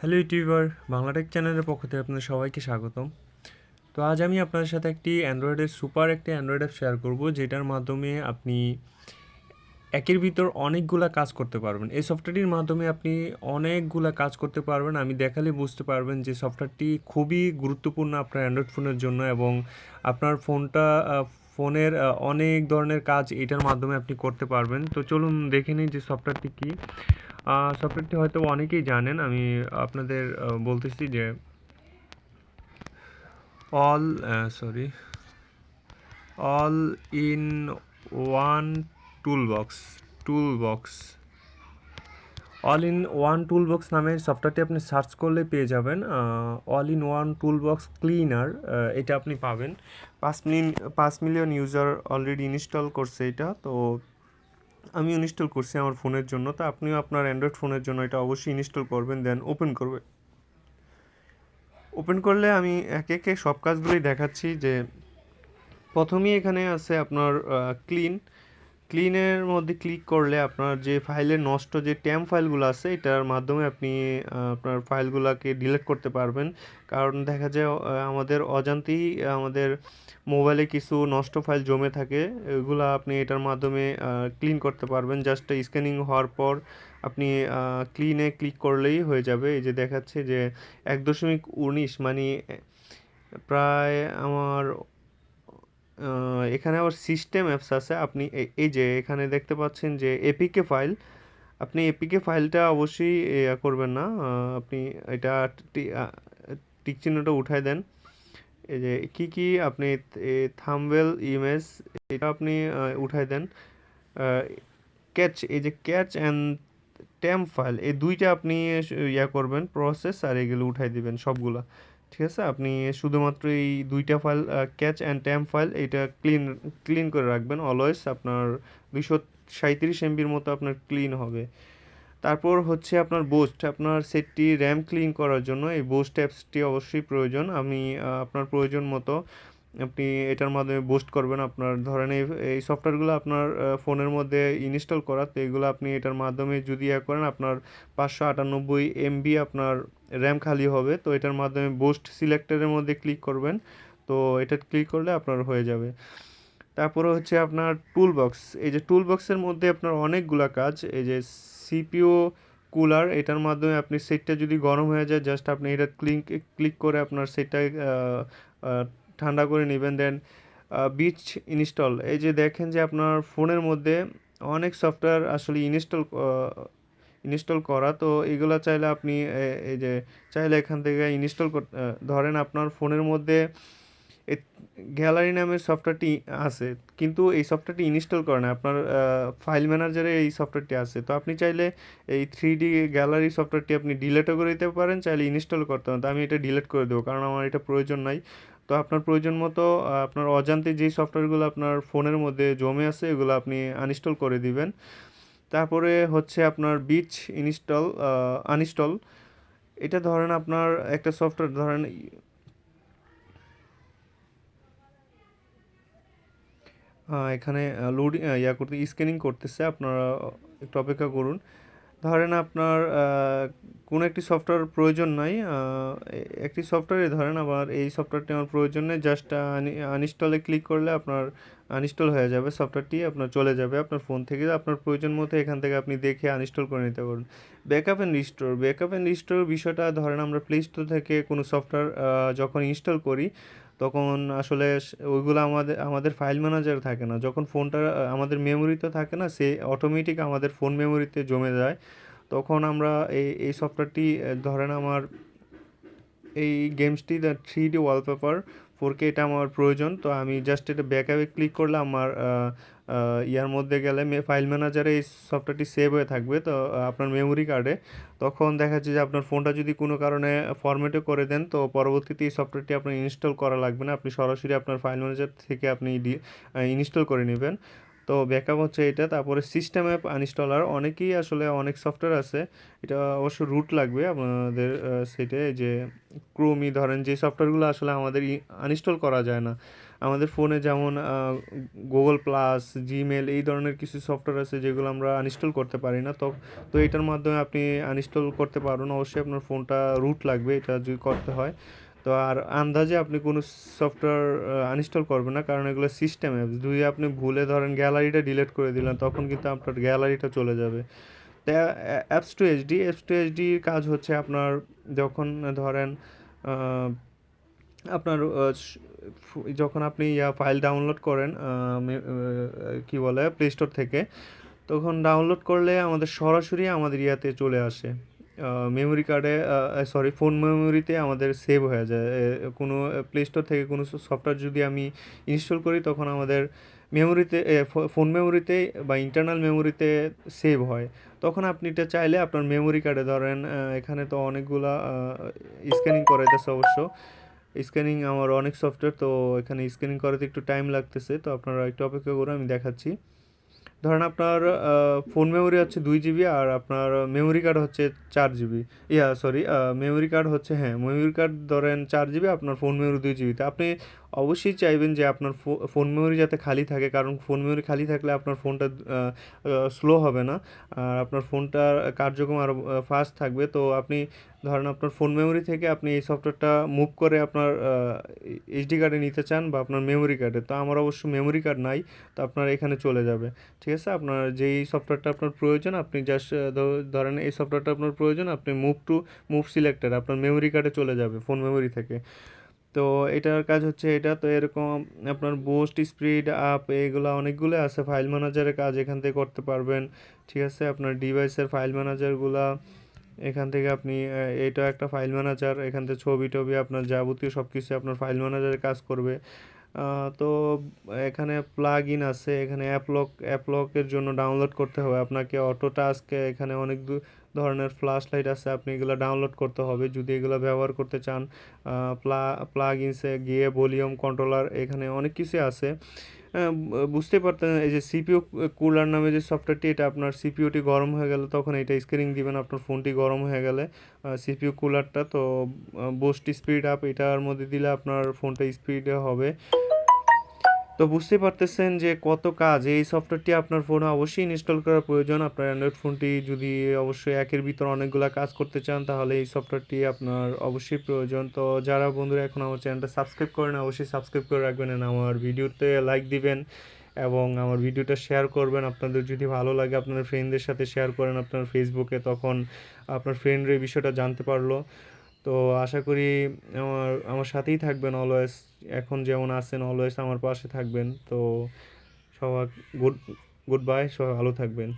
Hello YouTuber, Bangla Tech চ্যানেলের পক্ষ থেকে আপনাদের সবাইকে স্বাগতম। তো আজ আমি আপনাদের সাথে একটি অ্যান্ড্রয়েডের সুপার একটি অ্যান্ড্রয়েড অ্যাপ শেয়ার করব, যেটার মাধ্যমে আপনি একের ভিতর অনেকগুলা কাজ করতে পারবেন। এই সফটওয়্যারটির মাধ্যমে আপনি অনেকগুলা কাজ করতে পারবেন। আমি দেখালে বুঝতে পারবেন যে সফটওয়্যারটি খুবই গুরুত্বপূর্ণ আপনার অ্যান্ড্রয়েড ফোনের জন্য এবং আপনার ফোনটা ফোনের অনেক ধরনের কাজ এটার মাধ্যমে আপনি করতে পারবেন। তো চলুন দেখে নিই যে সফটওয়্যারটি কী। সফটওয়্যারটি হয়তো অনেকেই জানেন, আমি আপনাদের বলতেছি যে all sorry all in one tool box tool box all in one tool box নামে সফটওয়্যারটি আপনি সার্চ করলে পেয়ে যাবেন all in one tool box cleaner এটা আপনি পাবেন। পাঁচ মিলিয়ন পাঁচ মিলিয়ন ইউজার অলরেডি ইনস্টল করছে এটা, তো আমি ইনস্টল করছি আমার ফোনের জন্য, তা আপনিও আপনার অ্যান্ড্রয়েড ফোনের জন্য এটা অবশ্যই ইনস্টল করবেন দেন ওপেন করবে। ওপেন করলে আমি একে একে সব কাজগুলোই দেখাচ্ছি যে, প্রথমেই এখানে আছে আপনার ক্লিন ক্লিনের মধ্যে ক্লিক করলে আপনার যে ফাইলের নষ্ট যে ট্যাম ফাইলগুলো আছে, এটার মাধ্যমে আপনি আপনার ফাইলগুলোকে ডিলিট করতে পারবেন। কারণ দেখা যায় আমাদের অজান্তেই আমাদের মোবাইলে কিছু নষ্ট ফাইল জমে থাকে, এগুলো আপনি এটার মাধ্যমে ক্লিন করতে পারবেন। জাস্ট স্ক্যানিং হওয়ার পর আপনি ক্লিনে ক্লিক করলেই হয়ে যাবে। এই যে দেখাচ্ছে যে এক দশমিক উনিশ মানে প্রায় আমার এখানে আবার সিস্টেম অ্যাপস আছে। আপনি এই যে এখানে দেখতে পাচ্ছেন যে এপিকে ফাইল আপনি এপিকে ফাইলটা অবশ্যই করবেন না। আপনি এটা টিক চিহ্নটা উঠাই দেন। এই যে কি কি আপনি থাম্বনেল ইমেজ এটা আপনি উঠাই দেন। ক্যাচ এই যে ক্যাচ অ্যান্ড ট্যাম ফাইল এই দুইটা আপনি ইয়া করবেন প্রসেস আর এগুলো উঠাই দিবেন সবগুলা। ঠিক আছে? আপনি শুধুমাত্র এই দুইটা file cache and temp file এটা ক্লিন ক্লিন করে রাখবেন অলওয়েজ আপনার দুইশো সাঁত্রিশ এমবির মতো আপনার ক্লিন হবে। তারপর হচ্ছে আপনার বোস্ট আপনার সেটটি র্যাম ক্লিন করার জন্য এই বোস্ট অ্যাপসটি অবশ্যই প্রয়োজন। আমি আপনার প্রয়োজন মতো আপনি এটার মাধ্যমে বুস্ট করবেন আপনার, ধরেন এই এই সফটওয়্যারগুলো আপনার ফোনের মধ্যে ইনস্টল করা, তো এগুলো আপনি এটার মাধ্যমে যদি ইয়ে করেন, আপনার পাঁচশো আটানব্বই এমবি আপনার র্যাম খালি হবে, তো এটার মাধ্যমে বুস্ট সিলেক্টরের মধ্যে ক্লিক করবেন, তো এটা ক্লিক করলে আপনার হয়ে যাবে। তারপরে হচ্ছে আপনার টুল বক্স এই যে টুল বক্সের মধ্যে আপনার অনেকগুলা কাজ, এই যে সিপিও কুলার এটার মাধ্যমে আপনি সেটটা যদি গরম হয়ে যায় জাস্ট আপনি এটা ক্লিক ক্লিক করে আপনার সেটটা ঠান্ডা করে নেবেন দেন বিচ ইনস্টল এই যে দেখেন যে আপনার ফোনের মধ্যে অনেক সফটওয়্যার আসলে ইনস্টল ইনস্টল করা। তো এগুলো চাইলে আপনি এই যে চাইলে এখান থেকে ইনস্টল ধরেন আপনার ফোনের মধ্যে গ্যালারি নামের সফটওয়্যারটি আছে, কিন্তু এই সফটওয়্যারটি ইনস্টল করে না। আপনার ফাইল ম্যানেজারে এই সফটওয়্যারটি আছে। তো আপনি চাইলে এই থ্রি ডি গ্যালারি সফটওয়্যারটি আপনি ডিলেটও করে দিতে পারেন, চাইলে ইনস্টল করতে পারেন। তো আমি এটা ডিলিট করে দেবো, কারণ আমার এটা প্রয়োজন নাই। তো আপনার প্রয়োজন মতো আপনার অজান্তে যেই সফটওয়্যারগুলো আপনার ফোনের মধ্যে জমে আছে, এগুলো আপনি আনইনস্টল করে দিবেন। তারপরে হচ্ছে আপনার বিচ ইনস্টল আনইনস্টল এটা ধরেন আপনার একটা সফটওয়্যার, ধরেন এখানে লোড ইয়া করতে স্ক্যানিং করতেছে, আপনারা একটু অপেক্ষা করুন। ধরেন আপনার কোনো একটি সফটওয়্যার প্রয়োজন নাই একটি সফটওয়্যারে ধরেন আবার এই সফটওয়্যারটি আমার প্রয়োজন নেই জাস্ট আনইনস্টলে ক্লিক করলে আপনার আনইনস্টল হয়ে যাবে সফটওয়্যারটি আপনার চলে যাবে, আপনার ফোন থেকে আপনার প্রয়োজন মতো এখান থেকে আপনি দেখে আনইনস্টল করে নিতে পারেন backup and restore backup and restore বিষয়টা ধরেন আমরা প্লে স্টোর থেকে কোনো সফটওয়্যার যখন ইনস্টল করি তখন আসলে ওইগুলো আমাদের আমাদের ফাইল ম্যানেজার থাকে না। যখন ফোনটা, আমাদের মেমোরিতে থাকে না, সে অটোমেটিক আমাদের ফোন মেমোরিতে জমে যায়। তখন আমরা এই এই সফটওয়্যারটি ধরেন আমার এই গেমসটি the three D wallpaper four K এটা আমার প্রয়োজন। তো আমি জাস্ট এটা ব্যাকআপে ক্লিক করলে আমার ইয়ার মধ্যে গেলে ফাইল ম্যানেজারে এই সফটওয়্যারটি সেভ হয়ে থাকবে। তো আপনার মেমোরি কার্ডে তখন দেখা যাচ্ছে যে আপনার ফোনটা যদি কোনো কারণে ফরম্যাটে করে দেন, তো পরবর্তীতে এই সফটওয়্যারটি আপনার ইনস্টল করা লাগবে না। আপনি সরাসরি আপনার ফাইল ম্যানেজার থেকে আপনি ইনস্টল করে নেবেন। তো ব্যাকআপ হচ্ছে এটা, তারপরে সিস্টেম অ্যাপ আনইনস্টলার অনেকেই আসলে অনেক সফটওয়্যার আছে, এটা অবশ্য রুট লাগবে আপনাদের সেটে যে ক্রোমি ধরেন যে সফটওয়্যারগুলো আসলে আমাদের আনইনস্টল করা যায় না। আমাদের ফোনে যেমন গুগল প্লাস জিমেল এই ধরনের কিছু সফটওয়্যার আছে যেগুলো আমরা আনইনস্টল করতে পারি না। তো তো এটার মাধ্যমে আপনি আনইনস্টল করতে পারবেন অবশ্যই আপনার ফোনটা রুট লাগবে, এটা যদি করতে হয়। তো আর আন্দাজে আপনি কোনো সফটওয়্যার আনইনস্টল করবেন না, কারণ এগুলো সিস্টেম অ্যাপস যদি আপনি ভুলে ধরেন গ্যালারিটা ডিলিট করে দিলেন, তখন কিন্তু আপনার গ্যালারিটা চলে যাবে। তো apps to HD apps to এইচডির কাজ হচ্ছে আপনার যখন ধরেন আপনার যখন আপনি ইয়া ফাইল ডাউনলোড করেন কি বলে প্লে স্টোর থেকে, তখন ডাউনলোড করলে আমাদের সরাসরি আমাদের ইয়াতে চলে আসে। মেমোরি কার্ডে সরি ফোন মেমোরিতে আমাদের সেভ হয়ে যায়। কোনো প্লে স্টোর থেকে কোনো সফটওয়্যার যদি আমি ইনস্টল করি, তখন আমাদের মেমোরিতে ফোন মেমোরিতে বা ইন্টারনাল মেমোরিতে সেভ হয়। তখন আপনি এটা চাইলে আপনার মেমোরি কার্ডে ধরেন এখানে তো অনেকগুলা স্ক্যানিং করাইতেছে অবশ্য। স্ক্যানিং আমার অনেক সফটওয়্যার তো এখানে স্ক্যানিং করাতে একটু টাইম লাগতেছে, তো আপনারা একটু অপেক্ষা করুন আমি দেখাচ্ছি। ধরেন আপনার ফোন মেমোরি হচ্ছে দুই জিবি আর আপনার মেমোরি কার্ড হচ্ছে চার GB yeah sorry memory card হচ্ছে হ্যাঁ মেমোরি কার্ড ধরেন চার জিবি আপনার ফোন মেমোরি দুই জিবি তা আপনি অবশ্যই চাইবেন যে আপনার ফোন মেমোরি যাতে খালি থাকে, কারণ ফোন মেমোরি খালি থাকলে আপনার ফোনটা স্লো হবে না। আর আপনার ফোনটার কার্যক্রম আরও ফাস্ট থাকবে। তো আপনি ধরেন আপনার ফোন মেমোরি থেকে আপনি এই সফটওয়্যারটা মুভ করে আপনার এইচডি কার্ডে নিতে চান বা আপনার মেমোরি কার্ডে তো আমার অবশ্য মেমোরি কার্ড নাই, তো আপনার এখানে চলে যাবে। ঠিক আছে? আপনার যেই সফটওয়্যারটা আপনার প্রয়োজন, আপনি জাস্ট ধরেন এই সফটওয়্যারটা আপনার প্রয়োজন, আপনি মুভ টু মুভ সিলেক্টেড আপনার মেমোরি কার্ডে চলে যাবে ফোন মেমোরি থেকে। তো এটার কাজ হচ্ছে এটা, তো এরকম আপনার বোস্ট স্পিড আপ এগুলো অনেকগুলো আছে ফাইল ম্যানেজারের কাজ এখান থেকে করতে পারবেন, ঠিক আছে? আপনার ডিভাইসের ফাইল ম্যানেজারগুলা এখান থেকে আপনি এটা একটা ফাইল ম্যানেজার এখান থেকে ছবি টবি আপনার যাবতীয় সব কিছু আপনার ফাইল ম্যানেজারে কাজ করবে। তো এখানে প্লাগ ইন আছে, এখানে অ্যাপলক অ্যাপলকের জন্য ডাউনলোড করতে হবে। আপনাকে অটো টাস্কে এখানে অনেক ধরনের ফ্ল্যাশ লাইট আছে, আপনি এগুলো ডাউনলোড করতে হবে। যদি এগুলো ব্যবহার করতে চান প্লা প্লাগ ইনসে গিয়ে ভলিউম কন্ট্রোলার এখানে অনেক কিছু আছে। বুঝতে পারতেন এই যে সিপিইউ কুলার নামে যে সফটওয়্যারটি এটা আপনার সিপিইউটি গরম হয়ে গেলে তখন এটা স্ক্রিনিং দিবেন, আপনার ফোনটি গরম হয়ে গেলে সিপিইউ কুলারটা তো বোস্ট স্পিড আপ এটার মধ্যে দিলে আপনার ফোনটা স্পিডে হবে। তো বুঝতে পারতেছেন যে কত কাজ, এই সফটওয়্যারটি আপনার ফোনে অবশ্যই ইনস্টল করার প্রয়োজন। আপনার অ্যান্ড্রয়েড ফোনটি যদি অবশ্যই একের ভিতর অনেকগুলো কাজ করতে চান, তাহলে এই সফটওয়্যারটি আপনার অবশ্যই প্রয়োজন। তো যারা বন্ধুরা এখন আমার চ্যানেলটা সাবস্ক্রাইব করেন, অবশ্যই সাবস্ক্রাইব করে রাখবেন আমার ভিডিওতে লাইক দিবেন এবং আমার ভিডিওটা শেয়ার করবেন। আপনাদের যদি ভালো লাগে, আপনার ফ্রেন্ডদের সাথে শেয়ার করেন, আপনার ফেসবুকে তখন আপনার ফ্রেন্ডরা এই বিষয়টা জানতে পারল। তো আশা করি আমার আমার সাথেই থাকবেন অলওয়েজ এখন যেমন আছেন অলওয়েজ আমার পাশে থাকবেন। তো সবার গুড গুড বাই সবাই ভালো থাকবেন।